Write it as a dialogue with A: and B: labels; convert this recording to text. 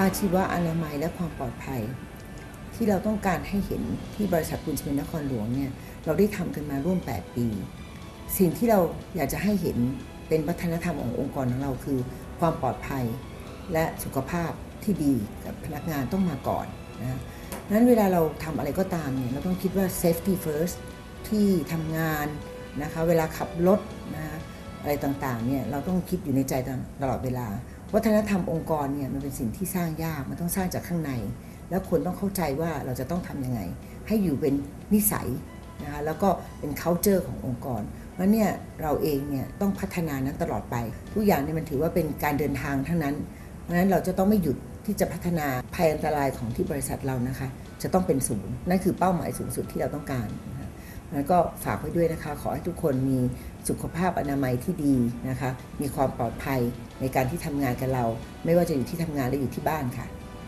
A: อาชีวะอนามัยและความปลอดภัย ที่เราต้องการให้เห็นที่บริษัทปูนซีเมนต์นครหลวงเนี่ยเราได้ทำกันมาร่วม 8 ปี สิ่งที่เราอยากจะให้เห็นเป็นวัฒนธรรมขององค์กรของเราคือ ความปลอดภัยและสุขภาพที่ดีกับพนักงานต้องมาก่อนนะนั้นเวลาเราทำอะไรก็ตามเนี่ยเราต้องคิดว่า safety first ที่ทำงานนะคะเวลาขับรถนะอะไรต่างๆเนี่ยเราต้องคิดอยู่ในใจตลอดเวลา วัฒนธรรมองค์กรเนี่ยมันเป็นสิ่งที่สร้างยากมันต้องสร้างจากข้างใน แล้วคนต้องเข้าใจว่าเราจะต้องทำยังไง ให้อยู่เป็นนิสัยนะคะแล้วก็เป็น culture ขององค์กรเพราะเนี่ยเราเองเนี่ยต้องพัฒนานั้นตลอดไป ทุกอย่างเนี่ยมันถือว่าเป็นการเดินทางทั้งนั้น เพราะฉะนั้นเราจะต้องไม่หยุดที่จะพัฒนาภัยอันตรายของที่บริษัทเรานะคะ จะต้องเป็นศูนย์นั่นคือเป้าหมายสูงสุดที่เราต้องการนะ แล้วก็ฝากไว้ด้วยนะคะ ขอให้ทุกคนมีสุขภาพอนามัยที่ดีนะคะ มีความปลอดภัยในการที่ทำงานกับเรา ไม่ว่าจะอยู่ที่ทำงานหรืออยู่ที่บ้านค่ะ